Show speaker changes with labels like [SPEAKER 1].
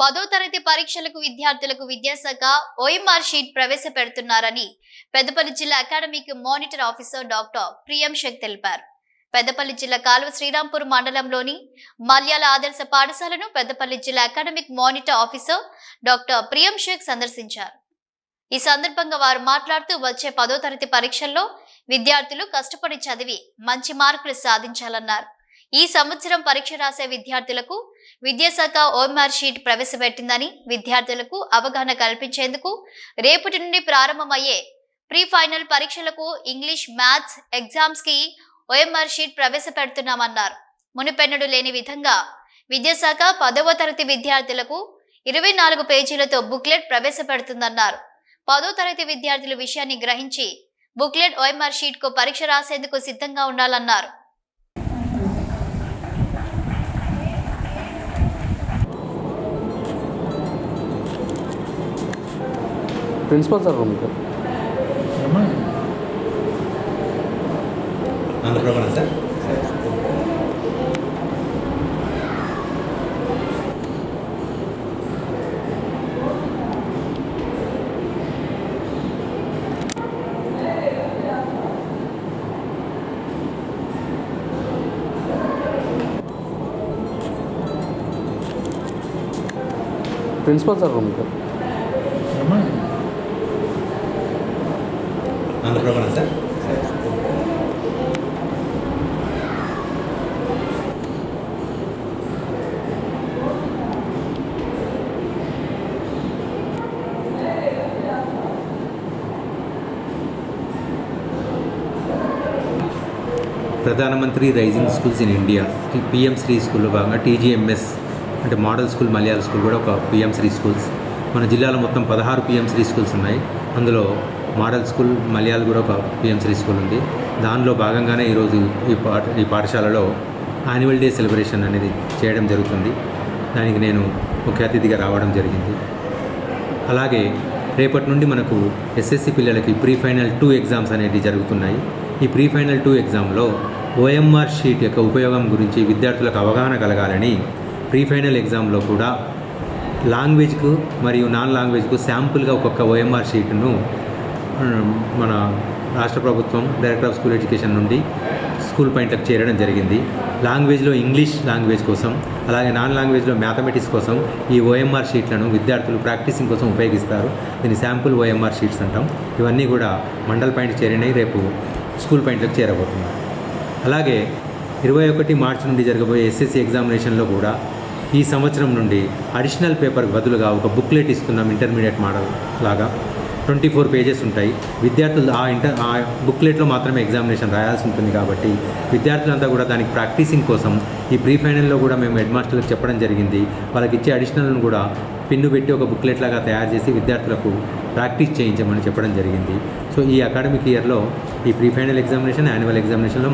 [SPEAKER 1] పదో తరగతి పరీక్షలకు విద్యార్థులకు విద్యాశాఖ ఓఎంఆర్ షీట్ ప్రవేశపెడుతున్నారని పెద్దపల్లి జిల్లా అకాడమిక్ మానిటర్ ఆఫీసర్ డాక్టర్ ప్రియం షేక్ తెలిపారు. పెద్దపల్లి జిల్లా కాలువ శ్రీరాంపూర్ మండలంలోని మల్యాల ఆదర్శ పాఠశాలను పెద్దపల్లి జిల్లా అకాడమిక్ మానిటర్ ఆఫీసర్ డాక్టర్ ప్రియం షేక్ సందర్శించారు. ఈ సందర్భంగా వారు మాట్లాడుతూ వచ్చే పదో తరగతి పరీక్షల్లో విద్యార్థులు కష్టపడి చదివి మంచి మార్కులు సాధించాలన్నారు. ఈ సంవత్సరం పరీక్ష రాసే విద్యార్థులకు విద్యాశాఖ ఓఎంఆర్ షీట్ ప్రవేశపెట్టిందని విద్యార్థులకు అవగాహన కల్పించేందుకు రేపటి నుండి ప్రారంభమయ్యే ప్రీ ఫైనల్ పరీక్షలకు ఇంగ్లీష్ మ్యాథ్స్ ఎగ్జామ్స్కి ఓఎంఆర్ షీట్ ప్రవేశపెడుతున్నామన్నారు. మునిపెన్నడు లేని విధంగా విద్యాశాఖ పదవ తరగతి విద్యార్థులకు ఇరవై నాలుగు పేజీలతో బుక్లెట్ ప్రవేశపెడుతుందన్నారు. పదో తరగతి విద్యార్థుల విషయాన్ని గ్రహించి బుక్లెట్ ఓఎంఆర్ షీట్కు పరీక్ష రాసేందుకు సిద్ధంగా ఉండాలన్నారు.
[SPEAKER 2] Principal sir room sir
[SPEAKER 3] Andhra Prabha sir
[SPEAKER 2] principal sir room sir
[SPEAKER 3] Andhra Prabha sir ప్రధానమంత్రి rising schools in India. PM Shri స్కూల్లో భాగంగా టీజీఎంఎస్ అంటే మోడల్ స్కూల్ మలయాళ స్కూల్ కూడా ఒక పిఎం శ్రీ స్కూల్స్. మన జిల్లాలో మొత్తం పదహారు పిఎం శ్రీ స్కూల్స్ ఉన్నాయి. అందులో మోడల్ స్కూల్ మలయాళ కూడా ఒక పిఎం స్కూల్ ఉంది. దానిలో భాగంగానే ఈరోజు ఈ పాఠ ఈ పాఠశాలలో యాన్యువల్ డే సెలబ్రేషన్ అనేది చేయడం జరుగుతుంది. దానికి నేను ముఖ్య అతిథిగా రావడం జరిగింది. అలాగే రేపటి నుండి మనకు ఎస్ఎస్సి పిల్లలకి ప్రీ ఫైనల్ టూ ఎగ్జామ్స్ అనేవి జరుగుతున్నాయి. ఈ ప్రీ ఫైనల్ టూ ఎగ్జామ్లో ఓఎంఆర్ షీట్ యొక్క ఉపయోగం గురించి విద్యార్థులకు అవగాహన కలగాలని ప్రీ ఫైనల్ ఎగ్జామ్లో కూడా లాంగ్వేజ్కు మరియు నాన్ లాంగ్వేజ్కు శాంపుల్గా ఒక్కొక్క ఓఎంఆర్ షీట్ను మన రాష్ట్ర ప్రభుత్వం డైరెక్టర్ ఆఫ్ స్కూల్ ఎడ్యుకేషన్ నుండి స్కూల్ పాయింట్లకు చేరడం జరిగింది. లాంగ్వేజ్లో ఇంగ్లీష్ లాంగ్వేజ్ కోసం అలాగే నాన్ లాంగ్వేజ్లో మ్యాథమెటిక్స్ కోసం ఈ ఓఎంఆర్ షీట్లను విద్యార్థులు ప్రాక్టీసింగ్ కోసం ఉపయోగిస్తారు. దీన్ని శాంపుల్ ఓఎంఆర్ షీట్స్ అంటాం. ఇవన్నీ కూడా మండల్ పాయింట్ చేరినాయి రేపు స్కూల్ పాయింట్లకు చేరబోతున్నాయి. అలాగే ఇరవై ఒకటి మార్చి నుండి జరగబోయే ఎస్ఎస్సి ఎగ్జామినేషన్లో కూడా ఈ సంవత్సరం నుండి అడిషనల్ పేపర్ బదులుగా ఒక బుక్లెట్ ఇస్తున్నాం ఇంటర్మీడియట్ మోడల్ లాగా. ట్వంటీ ఫోర్ పేజెస్ ఉంటాయి. విద్యార్థులు ఆ ఇంటర్ ఆ బుక్లెట్లో మాత్రమే ఎగ్జామినేషన్ రాయాల్సి ఉంటుంది కాబట్టి విద్యార్థులంతా కూడా దానికి ప్రాక్టీసింగ్ కోసం ఈ ప్రీ ఫైనల్లో కూడా మేము హెడ్ మాస్టర్లకు చెప్పడం జరిగింది. వాళ్ళకి ఇచ్చే అడిషనల్ను కూడా పిన్ను పెట్టి ఒక బుక్లెట్ లాగా తయారు చేసి విద్యార్థులకు ప్రాక్టీస్ చేయించమని చెప్పడం జరిగింది. సో ఈ అకాడమిక్ ఇయర్లో ఈ ప్రీ ఫైనల్ ఎగ్జామినేషన్ యాన్యువల్ ఎగ్జామినేషన్లో